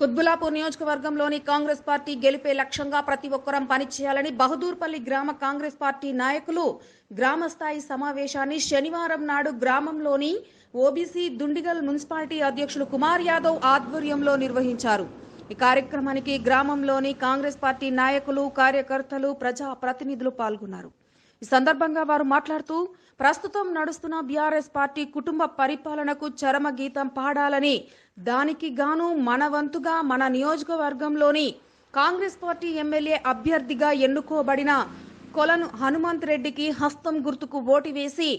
కుత్బులాపూర్ నియోజకవర్గంలోని కాంగ్రెస్ పార్టీ గెలిపే లక్ష్యంగా ప్రతి ఒక్కరం పనిచేయాలని బహదూర్పల్లి గ్రామ కాంగ్రెస్ పార్టీ నాయకులు గ్రామ స్థాయి సమావేశాన్ని శనివారం నాడు గ్రామంలోని ఓబీసీ దుండిగల్ మున్సిపాలిటీ అధ్యక్షులు కుమార్ యాదవ్ ఆధ్వర్యంలో నిర్వహించారు. ఈ కార్యక్రమానికి గ్రామంలోని కాంగ్రెస్ పార్టీ నాయకులు కార్యకర్తలు ప్రజా ప్రతినిధులు పాల్గొన్నారు. ఈ సందర్భంగా వారు మాట్లాడుతూ ప్రస్తుతం నడుస్తున్న బీఆర్ఎస్ పార్టీ కుటుంబ పరిపాలనకు చరమ గీతం పాడాలని దానికి గాను మన వంతుగా మన నియోజకవర్గంలోని కాంగ్రెస్ పార్టీ ఎమ్మెల్యే అభ్యర్థిగా ఎన్నుకోబడిన కొలను హనుమంత్ రెడ్డికి హస్తం గుర్తుకు ఓటు వేసి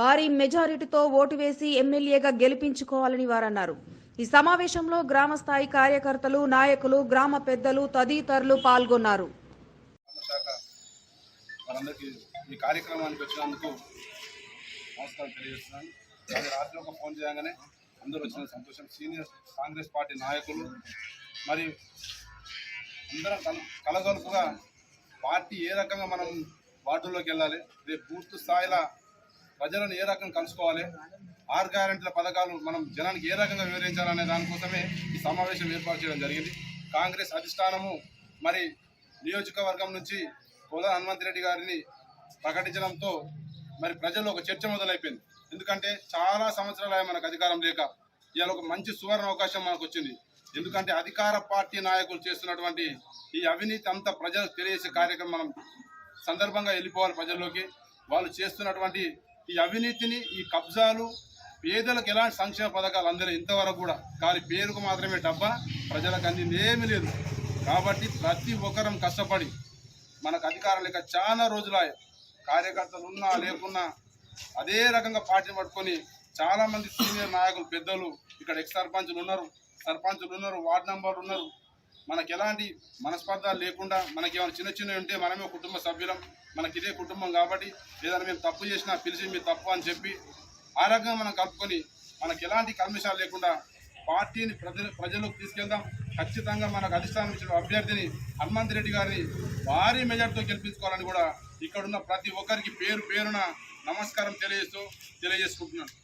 భారీ మెజారిటీతో ఓటు వేసి ఎమ్మెల్యేగా గెలిపించుకోవాలని వారన్నారు. ఈ సమావేశంలో గ్రామ స్థాయి కార్యకర్తలు నాయకులు గ్రామ పెద్దలు తదితరులు పాల్గొన్నారు. వారందరికీ ఈ కార్యక్రమానికి వచ్చినందుకు నమస్కారం తెలియజేస్తున్నాను. అది రాత్రి ఒక ఫోన్ చేయగానే అందరూ వచ్చిన సంతోషం. సీనియర్ కాంగ్రెస్ పార్టీ నాయకులు మరి అందరం కల కలగలుపుగా పార్టీ ఏ రకంగా మనం వార్డుల్లోకి వెళ్ళాలి రేపు పూర్తి స్థాయిలో ప్రజలను ఏ రకంగా కలుసుకోవాలి ఆరు గ్యారెంటీల పథకాలు మనం జనానికి ఏ రకంగా వివరించాలనే దానికోసమే ఈ సమావేశం ఏర్పాటు చేయడం జరిగింది. కాంగ్రెస్ అధిష్టానము మరి నియోజకవర్గం నుంచి కోద హనుమంత్ రెడ్డి గారిని ప్రకటించడంతో మరి ప్రజల్లో ఒక చర్చ మొదలైపోయింది. ఎందుకంటే చాలా సంవత్సరాలు మనకు అధికారం లేక ఇవాళ ఒక మంచి సువర్ణ అవకాశం మనకు వచ్చింది. ఎందుకంటే అధికార పార్టీ నాయకులు చేస్తున్నటువంటి ఈ అవినీతి అంతా ప్రజలకు తెలియజేసే కార్యక్రమం మనం సందర్భంగా వెళ్ళిపోవాలి ప్రజల్లోకి. వాళ్ళు చేస్తున్నటువంటి ఈ అవినీతిని ఈ కబ్జాలు పేదలకు ఎలాంటి సంక్షేమ పథకాలు అందరూ ఇంతవరకు కూడా. కానీ పేరుకు మాత్రమే డబ్బా ప్రజలకు అందింది ఏమీ లేదు. కాబట్టి ప్రతి ఒక్కరం కష్టపడి మనకు అధికారం లేక చాలా రోజుల కార్యకర్తలు ఉన్నా లేకున్నా అదే రకంగా పార్టీ పట్టుకొని చాలా మంది సీనియర్ నాయకులు పెద్దలు ఇక్కడ ఎక్స్ సర్పంచులు ఉన్నారు. సర్పంచులు ఉన్నారు వార్డు మెంబర్లు ఉన్నారు. మనకు ఎలాంటి మనస్పర్ధాలు లేకుండా మనకి ఏమైనా చిన్న చిన్నవి ఉంటే మనమే కుటుంబ సభ్యులం. మనకి ఇదే కుటుంబం కాబట్టి ఏదైనా మేము తప్పు చేసినా పిలిచి మీరు తప్పు అని చెప్పి ఆ రకంగా మనం కలుపుకొని మనకి ఎలాంటి కల్మిషాలు లేకుండా పార్టీని ప్రజలు ప్రజలకు తీసుకెళ్దాం. ఖచ్చితంగా మనకు అధిష్టానం ఇచ్చిన అభ్యర్థిని హనుమంత్ రెడ్డి గారిని భారీ మెజార్టీతో గెలిపించుకోవాలని కూడా ఇక్కడున్న ప్రతి ఒక్కరికి పేరు పేరున నమస్కారం తెలియజేస్తూ తెలియజేసుకుంటున్నాను.